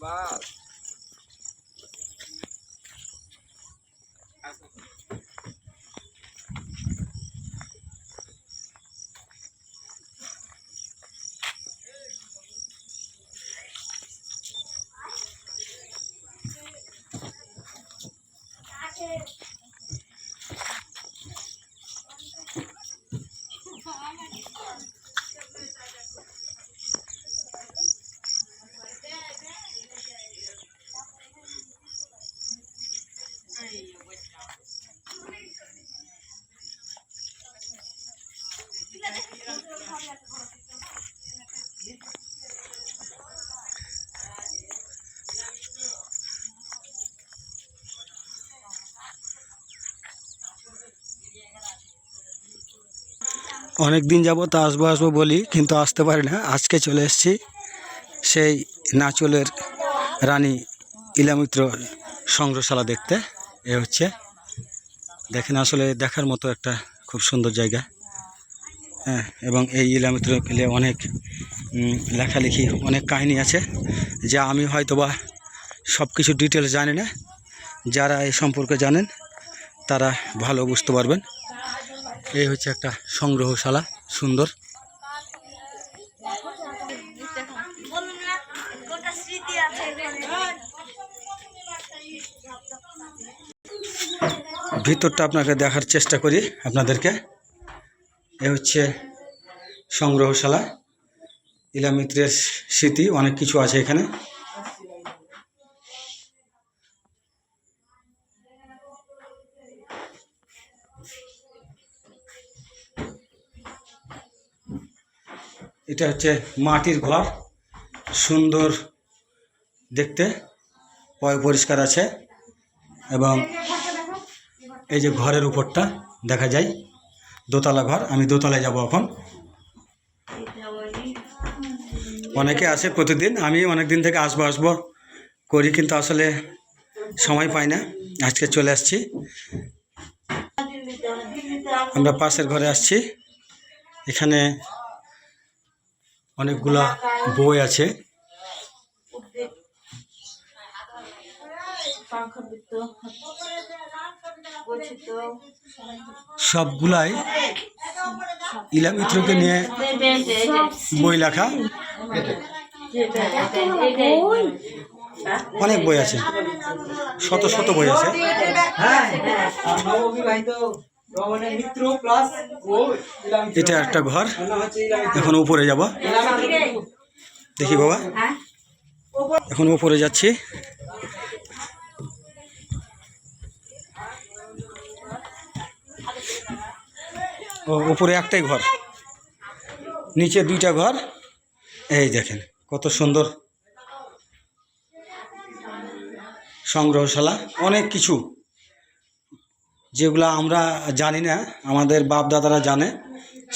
বাস অনেক দিন যাব তো আসব আসব বলি, কিন্তু আসতে পারি না। আজকে চলে এসেছি সেই নাচলের রানী ইলামিত্র সংগ্রহশালা দেখতে। এ হচ্ছে, দেখেন আসলে দেখার মতো একটা খুব সুন্দর জায়গা। হ্যাঁ এবং এই ইলামিত্র পেলে অনেক লেখালেখি, অনেক কাহিনী আছে, যা আমি হয়তোবা সব কিছু ডিটেলস জানি না। যারা এই সম্পর্কে জানেন, তারা ভালো বুঝতে পারবেন। এই হচ্ছে একটা সংগ্রহশালা, সুন্দর। ভিতরটা আপনাকে দেখার চেষ্টা করি আপনাদেরকে। এ হচ্ছে সংগ্রহশালা, ইলামিত্রের স্মৃতি, অনেক কিছু আছে এখানে। এটা হচ্ছে মাটির ঘর। সুন্দর দেখতে পরিষ্কার আছে এবং এই যে ঘরের উপরটা দেখা যায়, দোতলা ঘর। আমি দোতলায় যাব এখন। অনেকে আসে প্রতিদিন, আমি অনেক দিন থেকে আসব আসব করি, কিন্তু আসলে সময় পাই না। আজকে চলে আসছি। আমরা পাশের ঘরে আসছি। এখানে অনেকগুলা বই আছে। সবগুলাই ইলা মিত্রকে নিয়ে বই লেখা। অনেক বই আছে, শত শত বই আছে। হ্যাঁ এটা একটা ঘর। এখন উপরে যাব। দেখি বাবা। এখন উপরে যাচ্ছি। ও উপরে একটাই ঘর। নিচে দুইটা ঘর। এই দেখেন কত সুন্দর সংগ্রহশালা। অনেক কিছু। যেগুলো আমরা জানি না, আমাদের বাপ দাদারা জানে,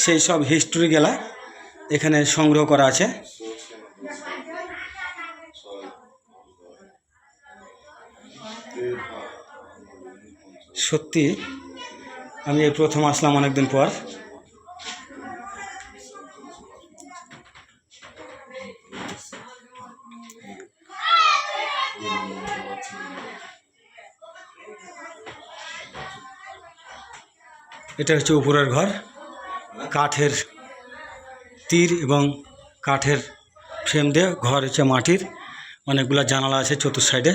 সেই সব হিস্ট্রি গেলা এখানে সংগ্রহ করা আছে। সত্যি, আমি এই প্রথম আসলাম অনেকদিন পর। এটা হচ্ছে উপরের ঘর। কাঠের তীর এবং কাঠের ফ্রেম দিয়ে ঘর হচ্ছে মাটির। অনেকগুলো জানালা আছে চতুর সাইডে।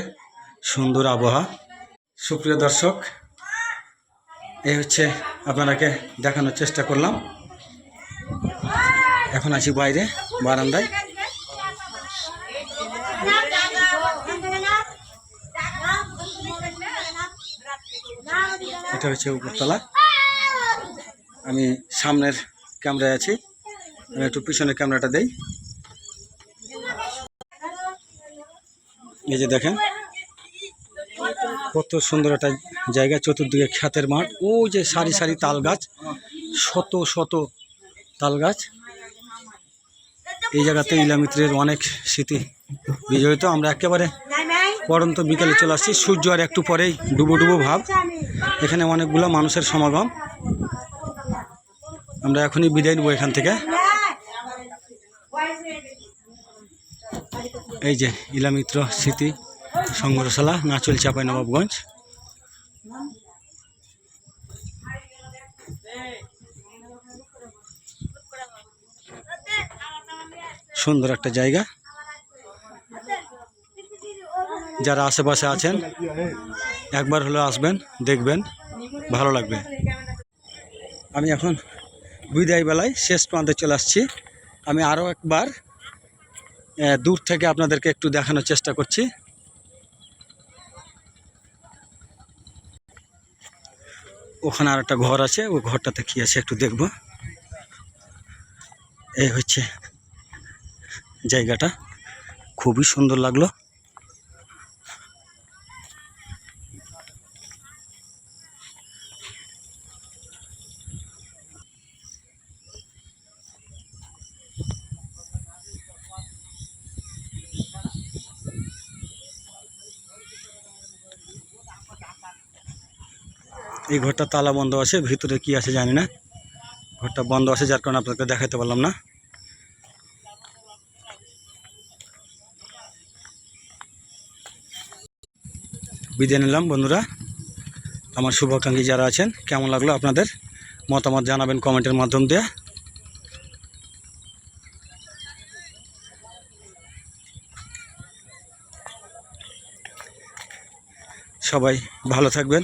সুন্দর আবহাওয়া। সুপ্রিয় দর্শক, এই হচ্ছে আপনারাকে দেখানোর চেষ্টা করলাম। এখন আছি বাইরে, বারান্দায়। এটা হচ্ছে উপরতলা। আমি সামনের ক্যামেরায় আছি। আমি একটু পিছনের ক্যামেরাটা দেই। এই যে দেখেন, কত সুন্দর একটা জায়গা, চতুর্দিকে খ্যাতের মাঠ। ও যে সারি সারি তাল গাছ, শত শত তাল গাছ। এই জায়গাতে ইলামিত্রের অনেক স্মৃতি বিজড়িত। আমরা একেবারে পরন্ত বিকেলে চলে আসছি। সূর্য আর একটু পরেই ডুবো ডুবো ভাব। এখানে অনেকগুলো মানুষের সমাগম। আমরা এখনই বিদায় নেব এখান থেকে। এই যে ইলামিত্র স্মৃতি সংগ্রহশালা, নাচল চাপাই নবাবগঞ্জ। সুন্দর একটা জায়গা। যারা আশেপাশে আছেন, একবার হলেও আসবেন, দেখবেন, ভালো লাগবে। আমি এখন বিদায় বেলায় শেষ প্রান্তে চলে আসছি। আমি আরও একবার দূর থেকে আপনাদেরকে একটু দেখানোর চেষ্টা করছি। ওখানে আর একটা ঘর আছে ও ঘরটাতে কি আছে একটু দেখব। এই হচ্ছে জায়গাটা। খুবই সুন্দর লাগল। এই ঘরটা তালা বন্ধ আছে, ভিতরে কি আছে জানি না। ঘরটা বন্ধ আছে যার কারণে আপনাকে দেখাতে পারলাম না। বিদায় নিলাম বন্ধুরা। আমার শুভাকাঙ্ক্ষী যারা আছেন, কেমন লাগল আপনাদের? মতামত জানাবেন কমেন্টের মাধ্যম দিয়ে। সবাই ভালো থাকবেন।